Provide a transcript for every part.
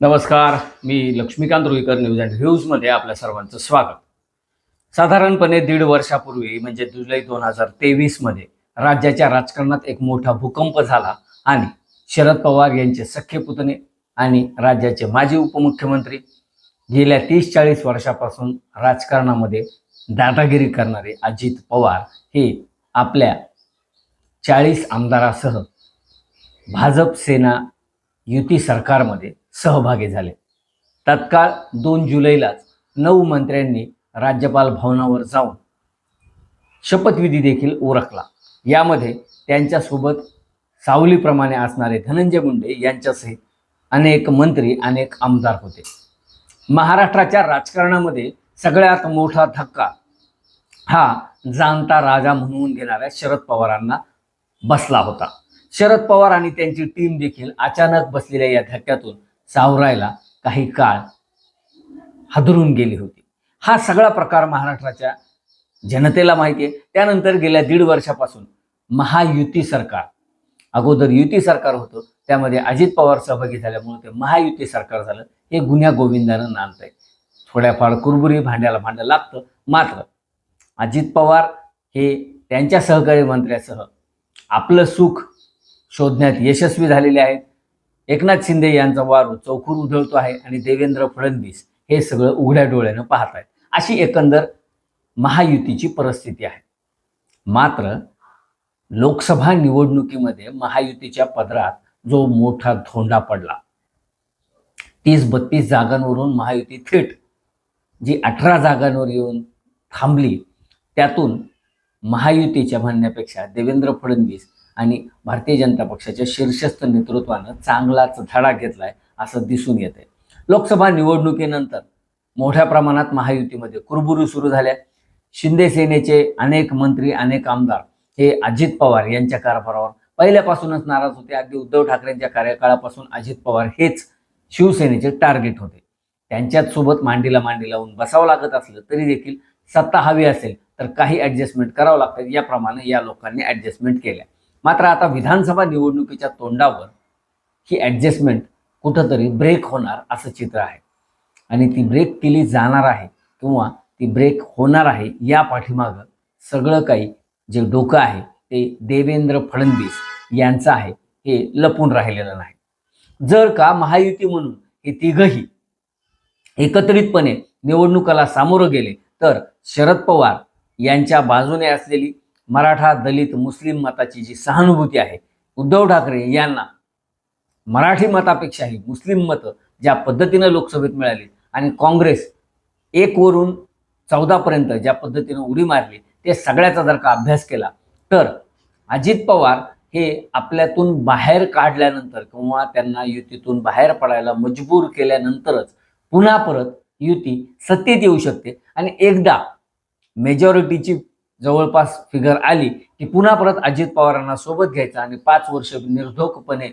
नमस्कार मी Laxmikant Ruikar news and व्ह्यूजमध्ये आपल्या सर्वांचं स्वागत. साधारणपणे दीड वर्षापूर्वी म्हणजे जुलै दोन हजार तेवीसमध्ये राज्याच्या राजकारणात एक मोठा भूकंप झाला आणि शरद पवार यांचे सख्खे पुतणे आणि राज्याचे माजी उपमुख्यमंत्री गेल्या तीस चाळीस वर्षापासून राजकारणामध्ये दादागिरी करणारे अजित पवार हे आपल्या चाळीस आमदारासह भाजप सेना युती सरकारमध्ये सहभागी झाले. तत्काळ दोन जुलैलाच नऊ मंत्र्यांनी राज्यपाल भवनावर जाऊन शपथविधी देखील ओरखला यामध्ये त्यांच्यासोबत सावलीप्रमाणे असणारे धनंजय मुंडे यांच्यासहित अनेक मंत्री अनेक आमदार होते. महाराष्ट्राच्या राजकारणामध्ये सगळ्यात मोठा धक्का हा जाणता राजा म्हणून घेणाऱ्या शरद पवारांना बसला होता. शरद पवार आणि त्यांची टीम देखील अचानक बसलेल्या या धक्क्यातून सावरायला काही काळ हादरून गेली होती. हा सगळा प्रकार महाराष्ट्राच्या जनतेला माहिती आहे. त्यानंतर गेल्या दीड वर्षापासून महायुती सरकार अगोदर युती सरकार होतं त्यामध्ये अजित पवार सहभागी झाल्यामुळे ते महायुती सरकार झालं. हे गुन्ह्या गोविंदानं नांदतंय. थोड्याफार कुरबुरी भांड्याला भांडं लागतं. मात्र अजित पवार हे त्यांच्या सहकारी मंत्र्यासह आपलं सुख शोधण्यात यशस्वी झालेले आहेत. एकनाथ शिंदे यांचा वारू चौखूर उधळतो आहे आणि देवेंद्र फडणवीस हे सगळं उघड्या डोळ्यानं पाहत आहेत अशी एकंदर महायुतीची परिस्थिती आहे. मात्र लोकसभा निवडणुकीमध्ये महायुतीच्या पदरात जो मोठा धोंडा पडला तीस बत्तीस जागांवरून महायुती थेट जी अठरा जागांवर येऊन थांबली त्यातून महायुतीच्या म्हणण्यापेक्षा देवेंद्र फडणवीस आणि भारतीय जनता पक्षाच्या शीर्षस्थ नेतृत्वानं चांगलाच धडा घेतलाय असं दिसून येते लोकसभा निवडणुकीनंतर मोठ्या प्रमाणात महायुतीमध्ये कुरबुरू सुरू झाल्या. शिंदे सेनेचे अनेक मंत्री अनेक आमदार हे अजित पवार यांच्या कारभारावर पहिल्यापासूनच नाराज होते. अगदी उद्धव ठाकरेंच्या कार्यकाळापासून अजित पवार हेच शिवसेनेचे टार्गेट होते. त्यांच्याच सोबत मांडीला मांडी लावून बसावं लागत असलं तरी देखील सत्ता हवी असेल तर काही ॲडजस्टमेंट करावं लागतात याप्रमाणे या लोकांनी ॲडजस्टमेंट केल्या. मात्र आता विधानसभा निवडणुकीच्या तोंडावर ही ॲडजस्टमेंट कुठंतरी ब्रेक होणार असं चित्र आहे. आणि ती ब्रेक केली जाणार आहे किंवा ती ब्रेक होणार आहे या पाठीमागं सगळं काही जे डोकं आहे ते देवेंद्र फडणवीस यांचं आहे हे लपून राहिलेलं नाही. जर का महायुती म्हणून हे तिघही एकत्रितपणे निवडणुकाला सामोरं गेले तर शरद पवार यांच्या बाजूने असलेली मराठा दलित मुस्लिम मताची जी सहानुभूती आहे उद्धव ठाकरे यांना मराठी मतापेक्षाही मुस्लिम मतं ज्या पद्धतीनं लोकसभेत मिळाली आणि काँग्रेस एकवरून चौदापर्यंत ज्या पद्धतीनं उडी मारली ते सगळ्याचा जर का अभ्यास केला तर अजित पवार हे आपल्यातून बाहेर काढल्यानंतर किंवा त्यांना युतीतून बाहेर पडायला मजबूर केल्यानंतरच पुन्हा परत युती सत्तेत येऊ शकते. आणि एकदा मेजॉरिटीची जवळपास फिगर आली की पुन्हा परत अजित पवारांना सोबत घ्यायचा आणि पाच वर्ष निर्धोकपणे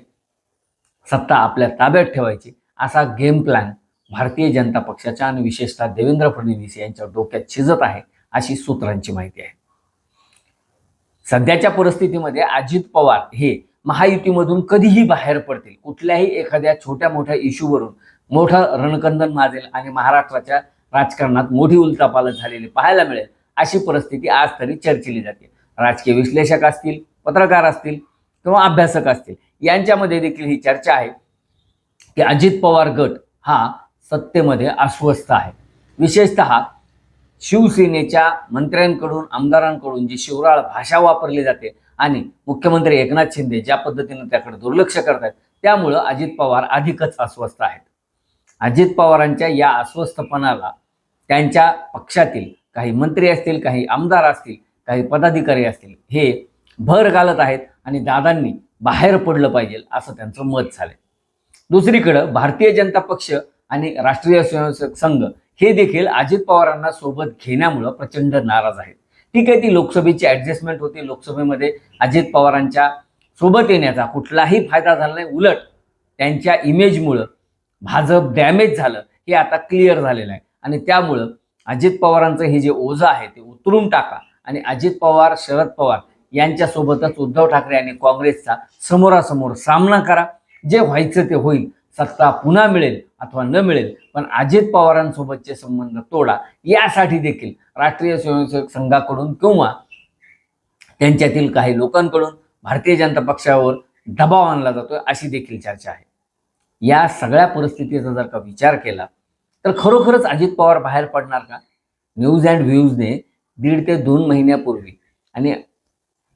सत्ता आपल्या ताब्यात ठेवायची असा गेम प्लॅन भारतीय जनता पक्षाच्या आणि विशेषतः देवेंद्र फडणवीस यांच्या डोक्यात शिजत आहे अशी सूत्रांची माहिती आहे. सध्याच्या परिस्थितीमध्ये अजित पवार हे महायुतीमधून कधीही बाहेर पडतील. कुठल्याही एखाद्या छोट्या मोठ्या इश्यूवरून मोठं रणकंदन माजेल आणि महाराष्ट्राच्या राजकारणात मोठी उलतापालत झालेली पाहायला मिळेल. अशी परिस्थिती आज तरी चर्चिली जाते. राजकीय विश्लेषक असतील पत्रकार असतील किंवा अभ्यासक असतील यांच्यामध्ये देखील ही चर्चा आहे की अजित पवार गट हा सत्तेमध्ये अस्वस्थ आहे. विशेषत शिवसेनेच्या मंत्र्यांकडून आमदारांकडून जी शिवराळ भाषा वापरली जाते आणि मुख्यमंत्री एकनाथ शिंदे ज्या पद्धतीनं त्याकडे दुर्लक्ष करतात त्यामुळं अजित पवार अधिकच अस्वस्थ आहेत. अजित पवारांच्या या अस्वस्थपणाला त्यांच्या पक्षातील काही मंत्री असतील काही आमदार असतील काही पदाधिकारी असतील हे भर घालत आहेत आणि दादांनी बाहेर पडलं पाहिजे असं त्यांचं मत झालंय. दुसरीकडं भारतीय जनता पक्ष आणि राष्ट्रीय स्वयंसेवक संघ हे देखील अजित पवारांना सोबत घेण्यामुळं प्रचंड नाराज आहेत. ठीक आहे ती लोकसभेची ॲडजस्टमेंट होती. लोकसभेमध्ये अजित पवारांच्या सोबत येण्याचा कुठलाही फायदा झाला नाही. उलट त्यांच्या इमेजमुळं भाजप डॅमेज झालं हे आता क्लिअर झालेलं आहे. आणि त्यामुळं अजित पवारांचं हे जे ओझं आहे ते उतरून टाका. आणि अजित पवार शरद पवार यांच्यासोबतच उद्धव ठाकरे आणि काँग्रेसचा समोरासमोर सामना करा. जे व्हायचं ते होईल. सत्ता पुन्हा मिळेल अथवा न मिळेल पण अजित पवारांसोबतचे संबंध तोडा. यासाठी देखील राष्ट्रीय स्वयंसेवक संघाकडून किंवा त्यांच्यातील काही लोकांकडून भारतीय जनता पक्षावर दबाव आणला जातोय अशी देखील चर्चा आहे. या सगळ्या परिस्थितीचा जर का विचार केला तर खरोखरच अजित पवार बाहेर पडणार का? न्यूज अँड व्ह्यूजने दीड ते दोन महिन्यापूर्वी आणि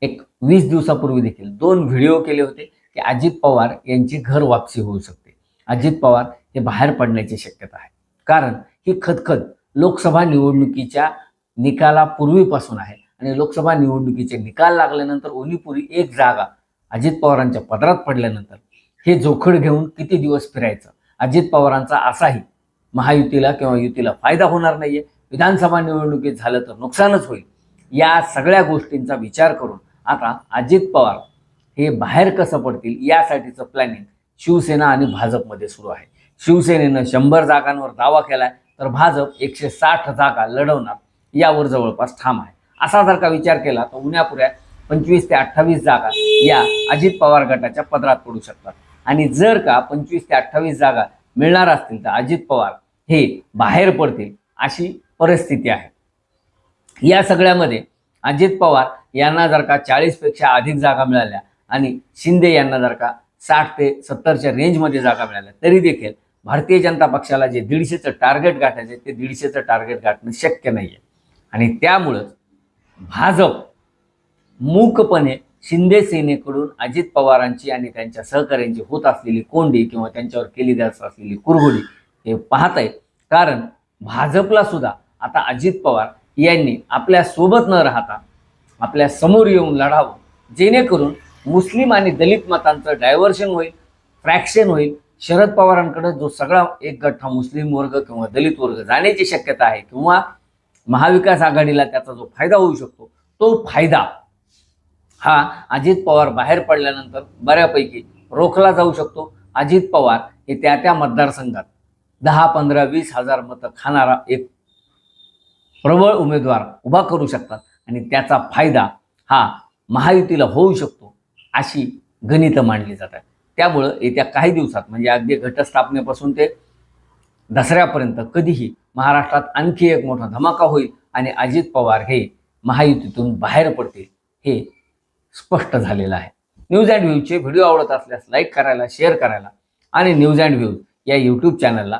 एक वीस दिवसापूर्वी देखील दोन व्हिडिओ केले होते की अजित पवार यांची घर वापसी होऊ शकते. अजित पवार हे बाहेर पडण्याची शक्यता आहे. कारण ही खतखत लोकसभा निवडणुकीच्या निकालापूर्वीपासून आहे आणि लोकसभा निवडणुकीचे निकाल लागल्यानंतर ओनीपुरी एक जागा अजित पवारांच्या पदरात पडल्यानंतर हे जोखड घेऊन किती दिवस फिरायचं? अजित पवारांचा असाही महायुतीला किंवा युतीला फायदा होणार नाहीये. विधानसभा निवडणुकीत झालं तर नुकसानच होईल. या सगळ्या गोष्टींचा विचार करून आता अजित पवार हे बाहेर कसं पडतील यासाठीचं प्लॅनिंग शिवसेना आणि भाजपमध्ये सुरू आहे. शिवसेनेनं शंभर जागांवर दावा केलाय तर भाजप एकशे साठ जागा लढवणार यावर जवळपास ठाम आहे. असा जर का विचार केला तर उन्हापुऱ्यात पंचवीस ते अठ्ठावीस जागा या अजित पवार गटाच्या पदरात पडू शकतात. आणि जर का पंचवीस ते अठ्ठावीस जागा मिळणार असतील तर अजित पवार हे बाहेर पडतील अशी परिस्थिती आहे. या सगळ्यामध्ये अजित पवार यांना जर का चाळीसपेक्षा अधिक जागा मिळाल्या आणि शिंदे यांना जर का साठ ते सत्तरच्या रेंजमध्ये जागा मिळाल्या तरी देखील भारतीय जनता पक्षाला जे दीडशेचं टार्गेट गाठायचं ते दीडशेचं टार्गेट गाठणं शक्य नाही आहे आणि त्यामुळंच भाजप मूकपणे शिंदे सेनेकडून अजित पवारांची आणि त्यांच्या सहकाऱ्यांची होत असलेली कोंडी किंवा त्यांच्यावर केली जात असलेली कुरघोडी हे पाहत आहे कारण भाजपला सुद्धा आता अजित पवार यांनी आपल्यासोबत न राहता आपल्यासमोर येऊन लढावं. जेणेकरून मुस्लिम आणि दलित मतांचं डायव्हर्शन होईल फ्रॅक्शन होईल. शरद पवारांकडे जो सगळा एक गठ्ठा मुस्लिम वर्ग किंवा दलित वर्ग जाण्याची शक्यता आहे किंवा महाविकास आघाडीला त्याचा जो फायदा होऊ शकतो तो फायदा हा अजित पवार बाहेर पडल्यानंतर बऱ्यापैकी रोखला जाऊ शकतो. अजित पवार हे त्या त्या मतदारसंघात दहा पंधरा वीस हजार मतं खाणारा एक प्रबळ उमेदवार उभा करू शकतात आणि त्याचा फायदा हा महायुतीला होऊ शकतो अशी गणितं मांडली जातात त्यामुळं येत्या काही दिवसात म्हणजे अगदी घटस्थापनेपासून ते दसऱ्यापर्यंत कधीही महाराष्ट्रात आणखी एक मोठा धमाका होईल आणि अजित पवार हे महायुतीतून बाहेर पडतील हे स्पष्ट झालेलं आहे. न्यूज अँड व्ह्यूजचे व्हिडिओ आवडत असल्यास लाईक करायला शेअर करायला आणि न्यूज अँड व्ह्यूज या यूट्यूब चॅनलला